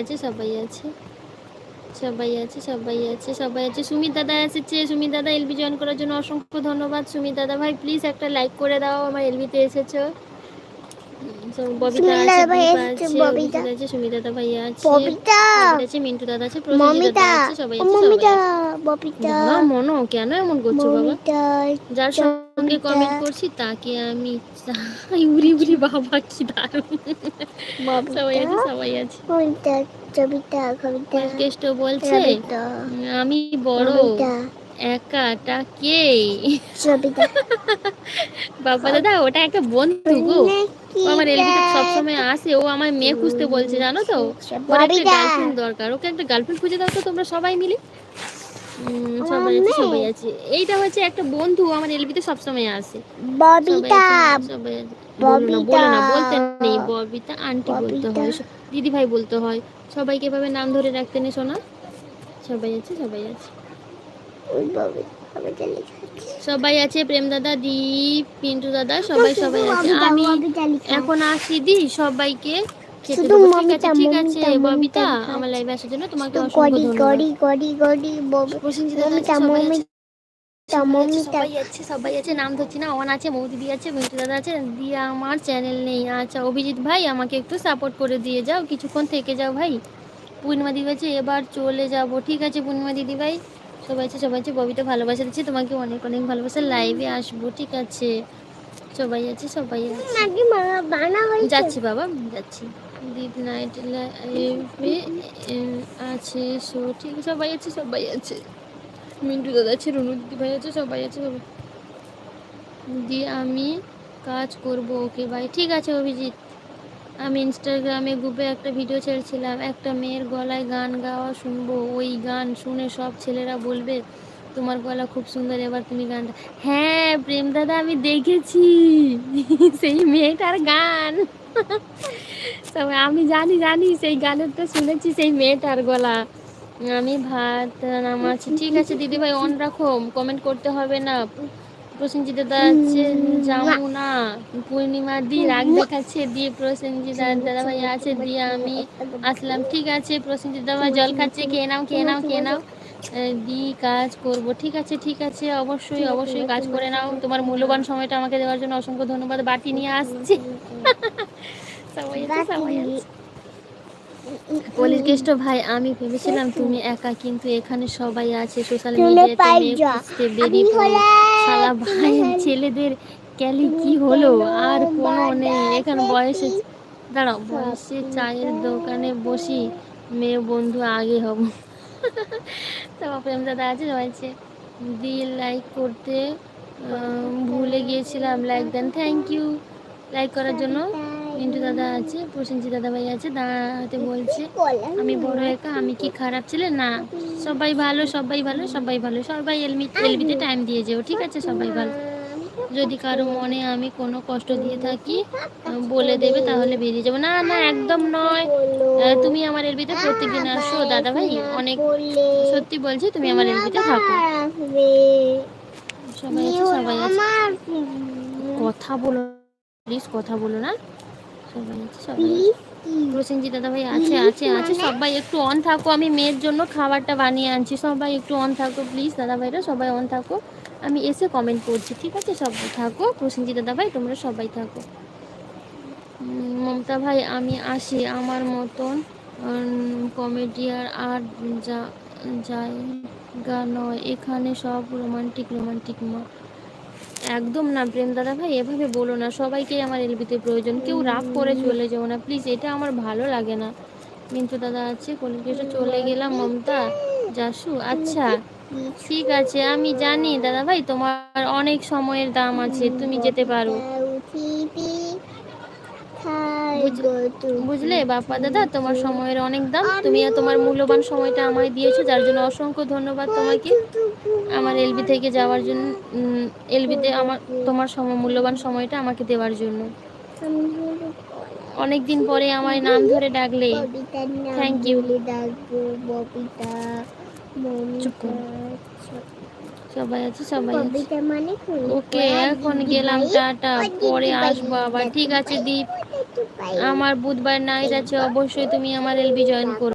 আছে, সবাই আছে। সবাই আছে সবাই আছে সবাই আছে। সুমিত দাদা এসেছে। সুমিত দাদা এলবি জয়েন করার জন্য অসংখ্য ধন্যবাদ। সুমিত দাদা ভাই প্লিজ একটা লাইক করে দাও। আমার এলবিতে এসেছ। ববিতা আছে দাদা ভাই দীপা এসেছে, আছে ববিতা। আছে সুমিত দাদা ভাই আছে ববিতা। আছে মিন্টু দাদা আছে প্রসেনজিৎ দাদা আছে সবাই আছে মমিতা ববিতা। বাবা, মনো কেন এমন করছ বাবা? যার সঙ্গে কমেন্ট করছি তাকে আমি চাই। উড়ি উড়ি বাবা কি দারুণ। সবাই আছে সবাই আছে। মমিতা কবিতা কবিতা কেষ্ট বলছে আমি বড় একাটা কে? বাবা দাদা ওটা একটা বন্ধু গো। ও আমার এলবিতে সবসময় আসে ও আমার মেয়ে খুঁজতে বলছে জানো তো? ওর একটা গার্লফ্রেন্ড দরকার ওকে একটা গার্লফ্রেন্ড খুঁজে দাও তো তোমরা সবাই মিলে। সবাই আছে সবাই আছে। এইটা হচ্ছে একটা বন্ধু আমার এলবিতে সবসময় আসে। ববিতা। বলো না বলতে নেই ববিতা আন্টি বলতে হয় দিদি ভাই বলতে হয়। সবাইকে এভাবে নাম ধরে রাখতে নেই শোনা সবাই আছে সবাই আছে। সবাই আছে প্রেম দাদা দীপ পিন্টু দাদা সবাই সবাই আছে। আমি। এখন আসি দি সবাইকে খেতে ঠিক আছে মমিতা, ঠিক আছে মমিতা, ববিতা আমার লাইভে আসার জন্য তোমাকে অসংখ্য ধন্যবাদ। সবাই আছে, নাম ধরছি না অন আছে আছে মিন্টু দাদা আছে। দিয়ে আমার চ্যানেল নেই। আচ্ছা অভিজিৎ ভাই আমাকে একটু সাপোর্ট করে দিয়ে যাও। কিছুক্ষণ থেকে যাও ভাই। পূর্ণিমা দিদি আছে এবার চলে যাব। ঠিক আছে পূর্ণিমা দিদি ভাই। সবাই আছে সবাই আছে ববিতা ভালোবাসা দিচ্ছি তোমাকে অনেক অনেক ভালোবাসা। লাইভে আসব ঠিক আছে? সবাই আছে সবাই আছে। যাচ্ছি বাবা যাচ্ছি। দিদ নাইট লাইভে আছে সো ঠিক আছে সবাই আছে সবাই আছে। মিন্টু দাদা আছে রুনু দিদি ভাই আছে সবাই আছে সবাই দিয়ে আমি কাজ করব ওকে ভাই ঠিক আছে অভিজিৎ। আমি ইনস্টাগ্রামে গ্রুপে একটা ভিডিও ছেড়েছিলাম। একটা মেয়ের গলায় গান গাওয়া শুনব, ওই গান শুনে সব ছেলেরা বলবে, তোমার গলা খুব সুন্দর, এবার তুমি গানটা হ্যাঁ প্রেম দাদা, আমি দেখেছি। সেই মেয়েটার গান। তবে আমি জানি জানি, সেই গানেরটা শুনেছি, সেই মেয়েটার গলা। আমি ভাত নামাচ্ছি ঠিক আছে দিদি ভাই অন রাখো কমেন্ট করতে হবে না। প্রসেনজিৎ দাদা আছে যাব না পূর্ণিমা দি রাগ দেখাচ্ছে দিয়ে প্রসেনজিৎ দাদা ভাই আছে দিয়ে আমি আসলাম। ঠিক আছে প্রসেনজিৎ দাদা ভাই জল খাচ্ছে খেয়ে নাও খেয়ে নাও খেয়ে নাও। দি কাজ করব। ঠিক আছে ঠিক আছে অবশ্যই অবশ্যই কাজ করে নাও। তোমার মূল্যবান সময়টা আমাকে দেওয়ার জন্য অসংখ্য ধন্যবাদ। বাটি নিয়ে আসছি। সবাই ভাই আমি ভেবেছিলাম তুমি একা কিন্তু এখানে সবাই আছে। সোশ্যাল মিডিয়াতে বেরিয়ে শালা ভাই ছেলেদের ক্যালি কি হলো? আর কোনো নেই। এখন বয়সে দাঁড়াও বয়সে চায়ের দোকানে বসি মেয়ে বন্ধু আগে হব। তো প্রেম দাদা আছে? রয়েছে দি লাইক করতে ভুলে গিয়েছিলাম লাইক দেন। থ্যাংক ইউ লাইক করার জন্য। মিন্টু দাদা আছে, প্রসেনজিৎ দাদা ভাই আছে দাঁড়াতে বলছে, আমি বড় একা, আমি কি খারাপ ছেলে? না। সবাই ভালো সবাই ভালো সবাই ভালো। সবাই এলমি এলবিতে টাইম দিয়ে যেও, ঠিক আছে? সবাই ভালো। যদি কারও মনে আমি কোনো কষ্ট দিয়ে থাকি, বলে দেবে, তাহলে বেরিয়ে যাব। না না, একদম নয়। তুমি আমার এলবিতে প্রত্যেকদিন আসো দাদা ভাই অনেক সত্যি বলছি, তুমি আমার এলবিতে থাকো। সবাই আছে সবাই আছে। কথা বলো প্লিজ কথা বলো না। প্রসেনজিৎ দাদা ভাই, আছে আছে আছে, সবাই একটু অন থাকো, আমি মেয়ের জন্য খাবারটা বানিয়ে আনছি, সবাই একটু অন থাকো প্লিজ দাদা ভাইরা, সবাই অন থাকো, আমি এসে কমেন্ট করছি, ঠিক আছে, সব থাকো প্রসেনজিৎ দাদা ভাই, তোমরা সবাই থাকো। মমতা ভাই, আমি আসি, আমার মতন কমেডিয়ার আর যা, জায়গা নয়, এখানে সব রোমান্টিক রোমান্টিক মা। একদম না প্রেম দাদা ভাই, এভাবে বলো না। সবাইকেই আমার এলবিতে প্রয়োজন। কেউ রাগ করে চলে যাও না। প্লিজ এটা আমার ভালো লাগে না। মিন্টু দাদা আছে কলিকেশে চলে গেলাম, মমতা যাসু আচ্ছা ঠিক আছে, আমি জানি দাদা ভাই, তোমার অনেক সময়ের দাম আছে, তুমি যেতে পারো। বুঝলে? বাপ্পা দাদা তোমার সময়ের অনেক দাম। তুমি তোমার মূল্যবান সময়টা আমায় দিয়েছ যার জন্য অসংখ্য ধন্যবাদ তোমাকে। আমার এলবি থেকে যাওয়ার জন্য এলবিতে আমার তোমার সময় মূল্যবান সময়টা আমাকে দেওয়ার জন্য। অনেক দিন পরে আমার নাম ধরে ডাকলে। থ্যাংক ইউ চুপ। সবাই আছে সবাই মানে? ওকে এখন গেলাম টাটা পরে আসব আবার। ঠিক আছে দীপ। আমার বুধবার নাইট আছে অবশ্যই তুমি আমার এলবি জয়েন করো।